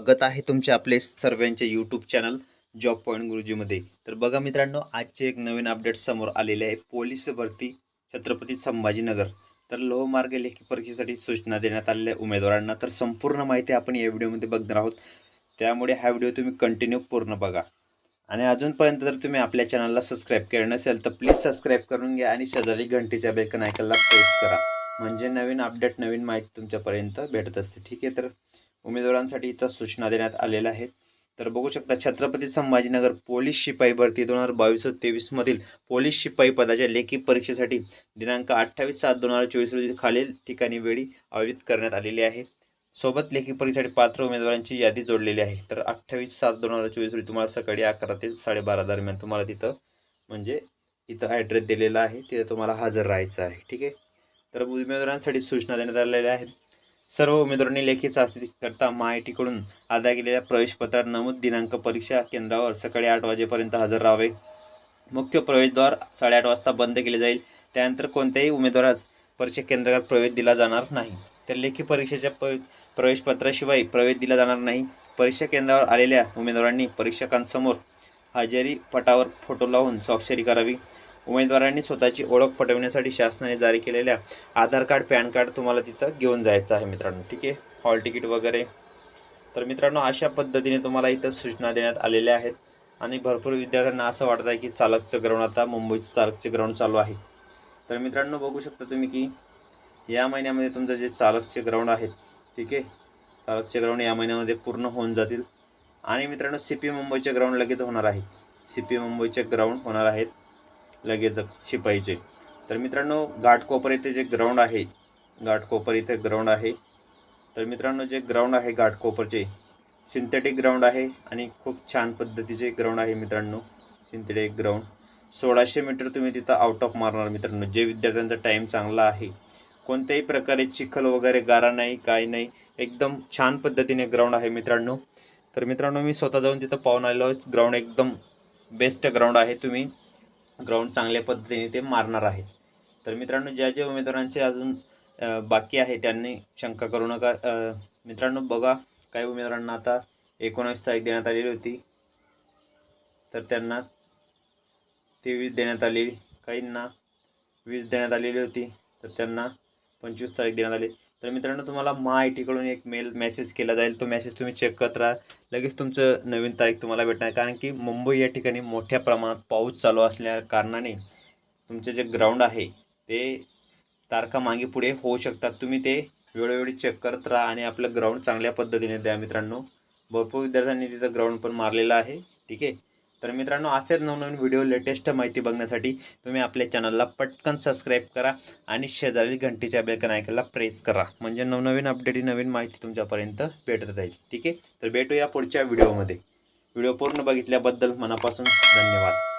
स्वागत आहे तुमचे आपले सर्वांचे यूट्यूब चॅनल जॉब पॉईंट गुरुजीमध्ये. तर बघा मित्रांनो आजचे एक नवीन अपडेट समोर आलेले आहे. पोलीस भरती छत्रपती संभाजीनगर. तर लोहमार्ग लेखी परीक्षेसाठी सूचना देण्यात आलेल्या उमेदवारांना तर संपूर्ण माहिती आपण या व्हिडिओमध्ये बघणार आहोत. त्यामुळे हा व्हिडिओ तुम्ही कंटिन्यू पूर्ण बघा. आणि अजूनपर्यंत जर तुम्ही आपल्या चॅनलला सबस्क्राईब केलं नसेल तर प्लीज सबस्क्राईब करून घ्या आणि शेजारी घंटीच्या बेकन ऐकायला प्रेस करा. म्हणजे नवीन अपडेट नवीन माहिती तुमच्यापर्यंत भेटत असते. ठीक आहे तर उमेदवारांसाठी इथं सूचना देण्यात आलेल्या आहेत. तर बघू शकता छत्रपती संभाजीनगर पोलीस शिपाई भरती दोन हजार बावीस तेवीसमधील पोलीस शिपाई पदाच्या लेखी परीक्षेसाठी दिनांक अठ्ठावीस सात दोन हजार चोवीस रोजी खालील ठिकाणी वेळी आयोजित करण्यात आलेली आहे. सोबत लेखी परीक्षेसाठी पात्र उमेदवारांची यादी जोडलेली आहे. तर अठ्ठावीस सात दोन हजार चोवीस रोजी तुम्हाला सकाळी अकरा ते साडेबारा दरम्यान तुम्हाला तिथं म्हणजे इथं ॲड्रेस दिलेला आहे. तिथं तुम्हाला हजर राहायचं आहे. ठीक आहे? तर उमेदवारांसाठी सूचना देण्यात आलेल्या आहेत. सर्व उमेदवारांनी लेखी चाचणीकरता महाआयटीकडून अदा केलेल्या प्रवेशपत्रात नमूद दिनांक परीक्षा केंद्रावर सकाळी आठ वाजेपर्यंत हजर राहावे. मुख्य प्रवेशद्वार साडेआठ वाजता बंद केले जाईल. त्यानंतर कोणत्याही उमेदवारास परीक्षा केंद्रात प्रवेश दिला जाणार नाही. तर लेखी परीक्षेच्या प प्रवेशपत्राशिवाय प्रवेश दिला जाणार नाही. परीक्षा केंद्रावर आलेल्या उमेदवारांनी परीक्षकांसमोर हजेरी पटावर फोटो लावून स्वाक्षरी करावी. उमेदवारांनी स्वतःची ओळख पटवण्यासाठी शासनाने जारी केलेल्या आधार कार्ड पॅन कार्ड तुम्हाला तिथं घेऊन जायचं आहे मित्रांनो. ठीक आहे? हॉल तिकीट वगैरे. तर मित्रांनो अशा पद्धतीने तुम्हाला इथं सूचना देण्यात आलेल्या आहेत. आणि भरपूर विद्यार्थ्यांना असं वाटत आहे की चालकचं ग्राउंड आता मुंबईचं चालकचे ग्राउंड चालू आहे. तर मित्रांनो बघू शकता तुम्ही की या महिन्यामध्ये तुमचं जे चालकचे ग्राउंड आहेत ठीक आहे? चालकचे ग्राउंड या महिन्यामध्ये पूर्ण होऊन जातील. आणि मित्रांनो सी पी मुंबईचे ग्राउंड लगेच होणार आहे. सी पी मुंबईचे ग्राउंड होणार आहेत. लगेच पाहिजे तर मित्रांनो घाटकोपर येथे जे ग्राउंड आहे घाटकोपर इथे ग्राउंड आहे. तर मित्रांनो जे ग्राउंड आहे घाटकोपरचे सिंथेटिक ग्राउंड आहे आणि खूप छान पद्धतीचे ग्राउंड आहे मित्रांनो सिंथेटिक ग्राउंड सोळाशे मीटर तुम्ही तिथं आउट ऑफ मारणार मित्रांनो जे विद्यार्थ्यांचा टाईम चांगला आहे. कोणत्याही प्रकारे चिखल वगैरे गारा नाही काय नाही एकदम छान पद्धतीने ग्राउंड आहे मित्रांनो. तर मित्रांनो मी स्वतः जाऊन तिथं पाहून आलेलो ग्राउंड एकदम बेस्ट ग्राउंड आहे तुम्ही. ग्राउंड चांगल्या पद्धतीने ते मारणार आहे. तर मित्रांनो ज्या ज्या उमेदवारांचे अजून बाकी आहे त्यांनी शंका करू नका. मित्रांनो बघा काही उमेदवारांना आता एकोणावीस तारीख देण्यात आलेली होती. तर त्यांना तेवीस देण्यात आलेली काहींना वीस देण्यात आलेली होती. तर त्यांना पंचवीस तारीख देण्यात आली. तर मित्रांनो तुम्हाला मा आय टीकडून एक मेल मेसेज केला जाईल. तो मेसेज तुम्ही चेक करत राहा. लगेच तुमचं नवीन तारीख तुम्हाला भेटणार. कारण की मुंबई या ठिकाणी मोठ्या प्रमाणात पाऊस चालू असल्या कारणाने तुमचे जे ग्राउंड आहे ते तारखा मागे पुढे होऊ शकतात. तुम्ही ते वेळोवेळी चेक करत राहा आणि आपलं ग्राउंड चांगल्या पद्धतीने द्या मित्रांनो. भरपूर विद्यार्थ्यांनी तिथं ग्राउंड पण मारलेलं आहे. ठीक आहे? तर मित्रांनो असेच नवनवीन व्हिडिओ लेटेस्ट माहिती बघण्यासाठी तुम्ही आपल्या चॅनलला पटकन सबस्क्राईब करा आणि शेजारी घंटीच्या बेलकन ऐकायला प्रेस करा. म्हणजे नवनवीन अपडेट नवीन माहिती तुमच्यापर्यंत भेटत जाईल ठीक आहे? तर भेटूया पुढच्या व्हिडिओमध्ये व्हिडिओ पूर्ण बघितल्याबद्दल मनापासून धन्यवाद.